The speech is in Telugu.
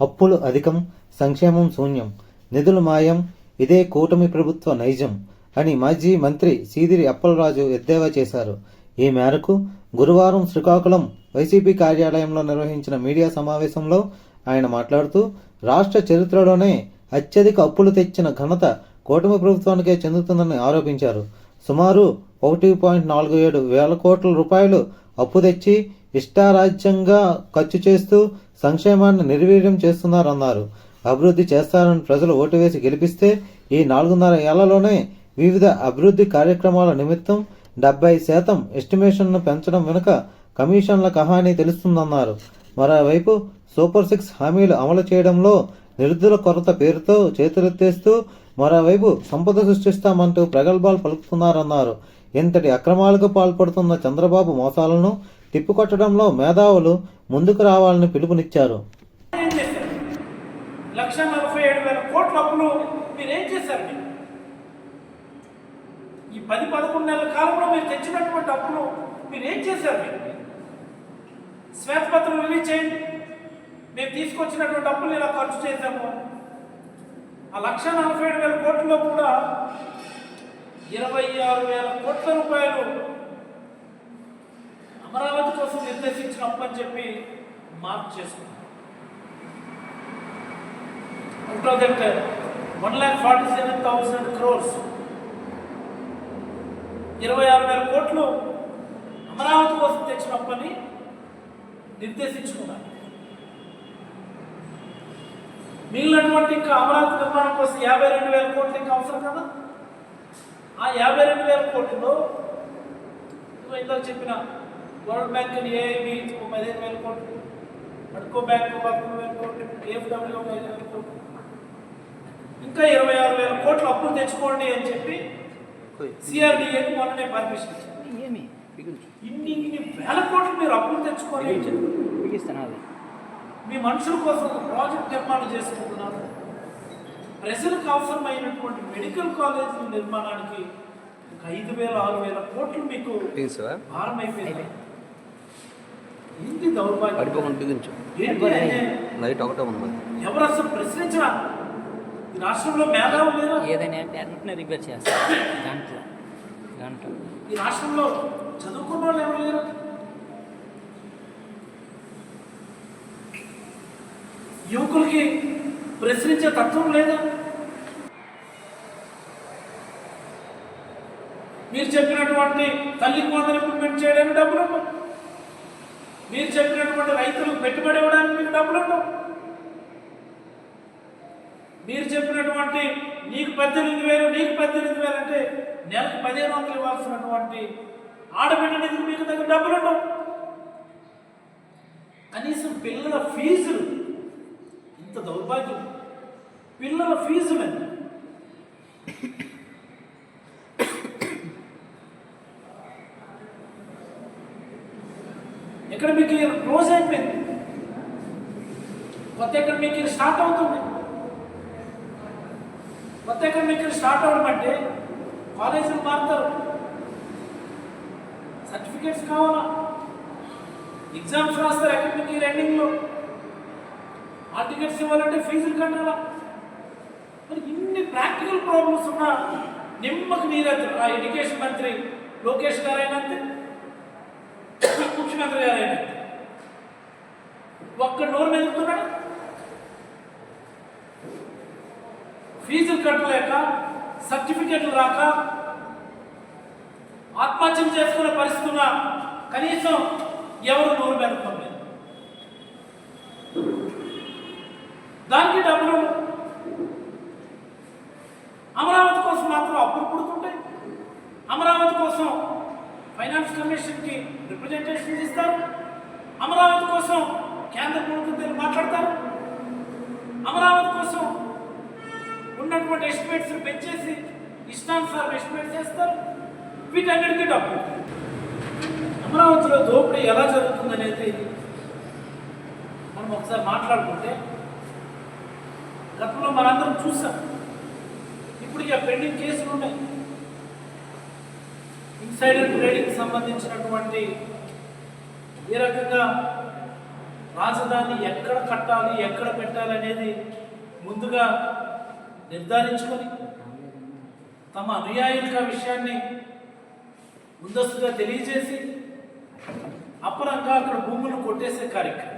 అప్పులు అధికం సంక్షేమం శూన్యం. నిధులు మాయం ఇదే కూటమి ప్రభుత్వ నైజం అని మాజీ మంత్రి సీదిరి అప్పలరాజు ఎద్దేవా చేశారు. ఈ మేరకు గురువారం శ్రీకాకుళం వైసీపీ కార్యాలయంలో నిర్వహించిన మీడియా సమావేశంలో ఆయన మాట్లాడుతూ రాష్ట్ర చరిత్రలోనే అత్యధిక అప్పులు తెచ్చిన ఘనత కూటమి ప్రభుత్వానికే చెందుతుందని ఆరోపించారు. సుమారు ఒకటి పాయింట్ నాలుగు ఏడు వేల కోట్ల రూపాయలు అప్పు తెచ్చి ఇష్టారాజ్యంగా ఖర్చు చేస్తూ సంక్షేమాన్ని నిర్వీర్యం చేస్తున్నారన్నారు. అభివృద్ధి చేస్తారని ప్రజలు ఓటు వేసి గెలిపిస్తే ఈ నాలుగున్నర ఏళ్ళలోనే వివిధ అభివృద్ధి కార్యక్రమాల నిమిత్తం డెబ్బై శాతం ఎస్టిమేషన్ను పెంచడం వెనుక కమిషన్ల కహానీ తెలుస్తుందన్నారు. మరోవైపు సూపర్ సిక్స్ హామీలు అమలు చేయడంలో నిరుద్ధుల కొరత పేరుతో చేతులెత్తేస్తూ మరోవైపు సంపద సృష్టిస్తామంటూ ప్రగల్భాలు పలుకుతున్నారన్నారు. ఇంతటి అక్రమాలకు పాల్పడుతున్న చంద్రబాబు మోసాలను తిప్పికొట్టడంలో మేధావులు ముందుకు రావాలని పిలుపునిచ్చారు. ఏం చేశారు లక్ష నలభై ఏడు వేల కోట్ల అప్పులు మీరేం చేశారు? ఈ పది పదకొండు నెలల కాలంలో మీరు తెచ్చినటువంటి అప్పులు మీరు ఏం చేశారు? మీరు శ్వేతపత్రం రిలీజ్ చేయండి. మేము తీసుకొచ్చినటువంటి అప్పులు ఇలా ఖర్చు చేశాము? ఆ లక్ష నలభై ఏడు వేల కోట్లలో కూడా ఇరవై ఆరు వేల కోట్ల రూపాయలు అమరావతి కోసం నిర్దేశించిన అప్పు అని చెప్పి మార్క్ చేసుకున్నాం. out of that uh, 1 lakh 47,000 ఇరవై ఆరు వేల కోట్లు అమరావతి కోసం తెచ్చిన అప్పని నిర్దేశించుకున్నారు మిగిలినటువంటి ఇంకా అమరావతి నిర్మాణం కోసం యాభై రెండు వేల కోట్లు ఇంకా అవసరం కదా? ఆ యాభై రెండు వేల కోట్లలో ఇందాక చెప్పిన వరల్డ్ బ్యాంక్ అని ఏఐబి ఒక పదిహేను వేల కోట్లు అడ్కో బ్యాంక్ పదకొండు వేల కోట్లు ఏఫ్డబ్ల్యూ ఒక ఐదు వేల కోట్లు. ఇంకా ఇరవై ఆరు వేల కోట్లు అప్పులు తెచ్చుకోండి అని చెప్పి సిఆర్డిఏకి మొన్ననే పర్మిషన్ ఇచ్చారు. ఏమి? బిగించు ఇన్ని ఇన్ని వేల కోట్లు మీరు అప్పులు తెచ్చుకోండి అని చెప్పి. మీ మనుషుల కోసం ఒక ప్రాజెక్ట్ నిర్మాణం చేసుకుంటున్నారు. ప్రజలకు అవసరమైనటువంటి మెడికల్ కాలేజీల నిర్మాణానికి ఒక ఐదు వేల ఆరు వేల కోట్లు మీకు భారం అయిపోయింది. పడిపోకుండా బిగించు లైట్ ఒకటే ఉంది ఎవరు అసలు ప్రశ్నించరా? ఈ రాష్ట్రంలో మేధావులు లేరా? ఏదైనా అంటే వెంటనే రిపేర్ చేస్తాను గంటలో గంట ఈ రాష్ట్రంలో చదువుకున్న వాళ్ళు ఎవరు లేరు? యువకులకి ప్రశ్నించే తత్వం లేదా? మీరు చెప్పినటువంటి తల్లికి వందలు ఇంప్లిమెంట్ చేయడానికి డబ్బులు మీరు చెప్పినటువంటి రైతులకు పెట్టుబడి ఇవ్వడానికి మీకు డబ్బులు ఉండవు. మీరు చెప్పినటువంటి నీకు పద్దెనిమిది వేలు నీకు పద్దెనిమిది వేలు అంటే నెలకు పదిహేను వందలు ఇవ్వాల్సినటువంటి ఆడబిడ్డ నిధికి మీకు దగ్గర డబ్బులు ఉండవు. కనీసం పిల్లల ఫీజులు ఇంత దౌర్భాగ్యం. పిల్లల ఫీజులు ఎంత ఎక్కడ మీకు క్లోజ్ అయిపోయింది. కొత్త ఇక్కడ మీకు స్టార్ట్ అవుతుంది. కొత్త ఎకడమిక్ స్టార్ట్ అవ్వడం అంటే కాలేజీలు మారుతారు. సర్టిఫికేట్స్ కావాలా? ఎగ్జామ్స్ రాస్తారు అకాడమిక్ ఇయర్ ఎండింగ్లో ఆ టికెట్స్ ఇవ్వాలంటే ఫీజులు కట్టాలా? మరి ఇన్ని ప్రాక్టికల్ ప్రాబ్లమ్స్ ఉన్నా నిమ్మకు నీరెత్తరు. ఆ ఎడ్యుకేషన్ మంత్రి లోకేష్ గారు అయినంతే. ముఖ్యమంత్రి గారు ఒక్క నోరు మెదులుతున్నాడు ఫీజులు కట్టలేక సర్టిఫికెట్లు రాక ఆత్మహత్యలు చేసుకునే పరిస్థితి కనీసం ఎవరు నోరు పెడతాం లేదు దానికి డబ్బులు అమరావతి కోసం మాత్రం అప్పులు పుడుతుంటాయి అమరావతి కోసం ఫైనాన్స్ కమిషన్కి రిప్రజెంటేషన్ ఇస్తారు అమరావతి కోసం కేంద్ర ప్రభుత్వంతో మాట్లాడతారు? అమరావతి కోసం ఉన్నటువంటి ఎస్టిమేట్స్ పెంచేసి ఇష్టానుసారం ఎస్టిమేట్ చేస్తారు. వీటన్నిటికీ డబ్బు అమరావతిలో దోపిడీ ఎలా జరుగుతుందనేది మనం ఒకసారి మాట్లాడుకుంటే గతంలో మనందరం చూసాం. ఇప్పుడు ఆ పెండింగ్ కేసులు ఉన్నాయి. ఇన్సైడర్ ట్రేడింగ్ సంబంధించినటువంటి ఏ రకంగా రాజధాని ఎక్కడ కట్టాలి ఎక్కడ పెట్టాలి అనేది ముందుగా నిర్ధారించుకొని తమ అనుయాయులకు ఆ విషయాన్ని ముందస్తుగా తెలియజేసి అపరంగా అక్కడ భూములు కొట్టేసే కార్యక్రమం.